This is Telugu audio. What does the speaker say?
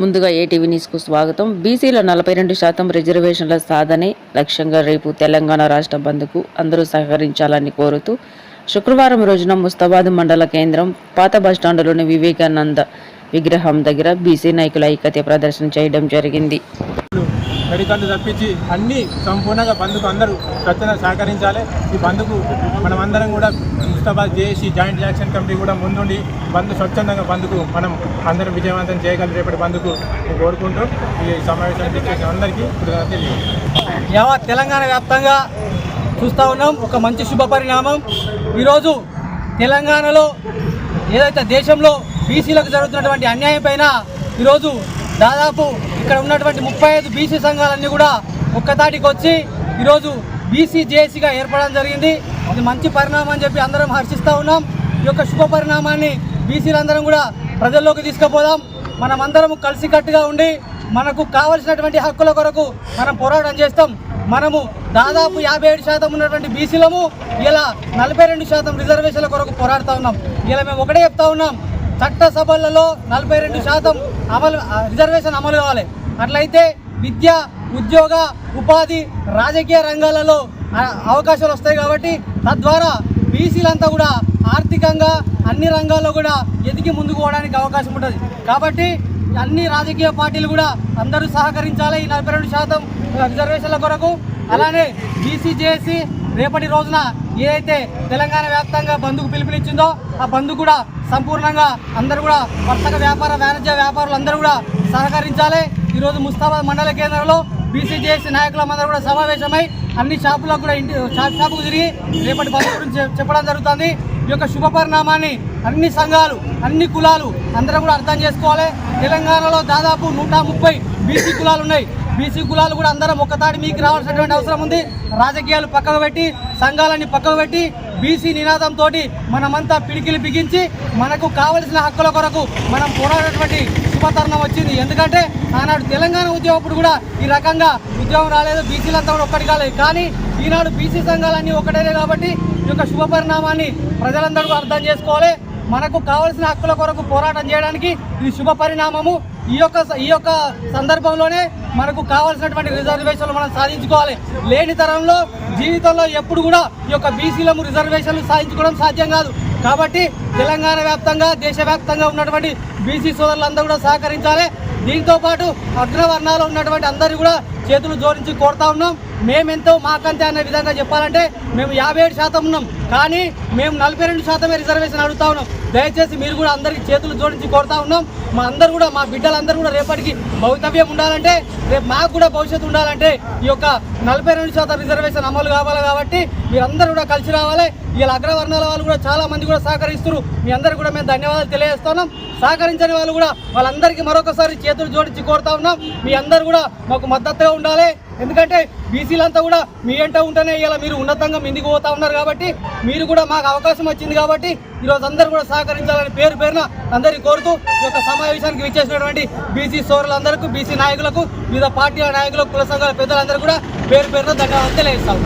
ముందుగా ఏటీవీ న్యూస్కు స్వాగతం. బీసీల నలభై రెండు శాతం రిజర్వేషన్ల సాధనే లక్ష్యంగా రేపు తెలంగాణ రాష్ట్ర బంద్కు అందరూ సహకరించాలని కోరుతూ శుక్రవారం రోజున ముస్తాబాద్ మండల కేంద్రం పాత బస్టాండులోని వివేకానంద విగ్రహం దగ్గర బీసీ నాయకుల ఐక్యత ప్రదర్శన చేయడం జరిగింది. గడికన్ను తప్పించి అన్ని సంపూర్ణంగా బంధుకు అందరూ స్వచ్ఛంగా సహకరించాలి. ఈ బంధుకు మనం అందరం కూడా ముస్తాబాద్ చేసి జాయింట్ యాక్షన్ కమిటీ కూడా ముందుండి బంధు స్వచ్ఛందంగా బంధుకు మనం అందరం విజయవంతం చేయగలం రేపటి బంధుకు కోరుకుంటూ ఈ సమావేశానికి చేసిన అందరికీ కృతజ్ఞతలు యావత్ తెలంగాణ వ్యాప్తంగా చూస్తూ ఉన్నాం. ఒక మంచి శుభ పరిణామం. ఈరోజు తెలంగాణలో ఏదైతే దేశంలో బీసీలకు జరుగుతున్నటువంటి అన్యాయం పైన ఈరోజు దాదాపు ఇక్కడ ఉన్నటువంటి ముప్పై ఐదు బీసీ సంఘాలన్నీ కూడా ఒక్కతాటికి వచ్చి ఈరోజు బీసీ జేఏసీగా ఏర్పడడం జరిగింది. ఇది మంచి పరిణామం అని చెప్పి అందరం హర్షిస్తూ ఉన్నాం. ఈ యొక్క శుభ పరిణామాన్ని బీసీలందరం కూడా ప్రజల్లోకి తీసుకుపోదాం. మనమందరం కలిసికట్టుగా ఉండి మనకు కావలసినటువంటి హక్కుల కొరకు మనం పోరాటం చేస్తాం. మనము దాదాపు యాభై ఏడు శాతం ఉన్నటువంటి బీసీలము ఇలా నలభై రెండు శాతం రిజర్వేషన్ల కొరకు పోరాడుతూ ఉన్నాం. ఇలా మేము ఒకటే చెప్తా ఉన్నాం. చట్టసభలలో నలభై రెండు శాతం అమలు రిజర్వేషన్ అమలు కావాలి. అట్లయితే విద్య ఉద్యోగ ఉపాధి రాజకీయ రంగాలలో అవకాశాలు వస్తాయి కాబట్టి తద్వారా బీసీలంతా కూడా ఆర్థికంగా అన్ని రంగాల్లో కూడా ఎదిగి ముందుకు పోవడానికి అవకాశం ఉంటుంది. కాబట్టి అన్ని రాజకీయ పార్టీలు కూడా అందరూ సహకరించాలి ఈ నలభై రెండు శాతం రిజర్వేషన్ల కొరకు. అలానే బీసీ జేఏసీ రేపటి రోజున ఏదైతే తెలంగాణ వ్యాప్తంగా బంధుకు పిలుపునిచ్చిందో ఆ బంధు కూడా సంపూర్ణంగా అందరూ కూడా వర్తక వ్యాపార వాణిజ్య వ్యాపారులు అందరూ కూడా సహకరించాలి. ఈరోజు ముస్తాబాద్ మండల కేంద్రంలో బీసీజేఏసీ నాయకులందరూ కూడా సమావేశమై అన్ని షాపులకు కూడా ఇంటి షాప్ షాపుకు తిరిగి రేపటి బంధు గురించి చెప్పడం జరుగుతుంది. ఈ యొక్క శుభ పరిణామాన్ని అన్ని సంఘాలు అన్ని కులాలు అందరూ కూడా అర్థం చేసుకోవాలి. తెలంగాణలో దాదాపు నూట ముప్పై బీసీ కులాలు ఉన్నాయి. బీసీ కులాలు కూడా అందరం ఒక్కతాటి మీకు రావాల్సినటువంటి అవసరం ఉంది. రాజకీయాలు పక్కకు పెట్టి సంఘాలన్నీ పక్కకు పెట్టి బీసీ నినాదంతో మనమంతా పిడికిలు బిగించి మనకు కావలసిన హక్కుల కొరకు మనం పోరాడేటువంటి శుభతరుణం వచ్చింది. ఎందుకంటే ఆనాడు తెలంగాణ ఉద్యమం అప్పుడు కూడా ఈ రకంగా ఉద్యమం రాలేదు. బీసీలంతా కూడా ఒక్కటి కాలేదు. కానీ ఈనాడు బీసీ సంఘాలన్నీ ఒకటేనే కాబట్టి ఈ యొక్క శుభపరిణామాన్ని ప్రజలందరూ అర్థం చేసుకోవాలి. మనకు కావలసిన హక్కుల కొరకు పోరాటం చేయడానికి ఇది శుభ పరిణామము. ఈ యొక్క ఈ యొక్క సందర్భంలోనే మనకు కావాల్సినటువంటి రిజర్వేషన్లు మనం సాధించుకోవాలి. లేని తరంలో జీవితంలో ఎప్పుడు కూడా ఈ యొక్క బీసీలము రిజర్వేషన్లు సాధించుకోవడం సాధ్యం కాదు. కాబట్టి తెలంగాణ వ్యాప్తంగా దేశవ్యాప్తంగా ఉన్నటువంటి బీసీ సోదరులందరూ కూడా సహకరించాలి. దీంతో పాటు అగ్రవర్ణాలు ఉన్నటువంటి అందరూ కూడా చేతులు జోడించి కోరుతా ఉన్నాం. మేమెంతో మాకంతే అనే విధంగా చెప్పాలంటే మేము యాభై ఏడు శాతం ఉన్నాం. కానీ మేము నలభై రెండు శాతమే రిజర్వేషన్ అడుగుతా ఉన్నాం. దయచేసి మీరు కూడా అందరికీ చేతులు జోడించి కోరుతా ఉన్నాం. మా అందరు కూడా మా బిడ్డలందరూ కూడా రేపటికి భవితవ్యం ఉండాలంటే రేపు మాకు కూడా భవిష్యత్తు ఉండాలంటే ఈ యొక్క నలభై రెండు శాతం రిజర్వేషన్ అమలు కావాలి కాబట్టి మీరందరూ కూడా కలిసి రావాలి. ఇలా అగ్రవర్ణాల వాళ్ళు కూడా చాలా మంది కూడా సహకరిస్తున్నారు. మీ అందరికీ కూడా మేము ధన్యవాదాలు తెలియజేస్తున్నాం. సహకరించని వాళ్ళు కూడా వాళ్ళందరికీ మరొకసారి చేతులు జోడించి కోరుతా ఉన్నాం. మీ అందరు కూడా మాకు మద్దతుగా ఉండాలి. ఎందుకంటే బీసీలంతా కూడా మీ వెంట ఉంటేనే ఇలా మీరు ఉన్నతంగా ముందుకు పోతా ఉన్నారు కాబట్టి మీరు కూడా మాకు అవకాశం వచ్చింది కాబట్టి ఈరోజు అందరూ కూడా సహకరించాలని పేరు పేరున అందరికీ కోరుతూ ఈ యొక్క సమావేశానికి విచ్చేసినటువంటి బీసీ సోదరులందరికీ బీసీ నాయకులకు వివిధ పార్టీల నాయకులకు కుల సంఘాల పెద్దలందరూ కూడా పేరు పేరున ధన్యవాదాలు తెలియజేస్తాం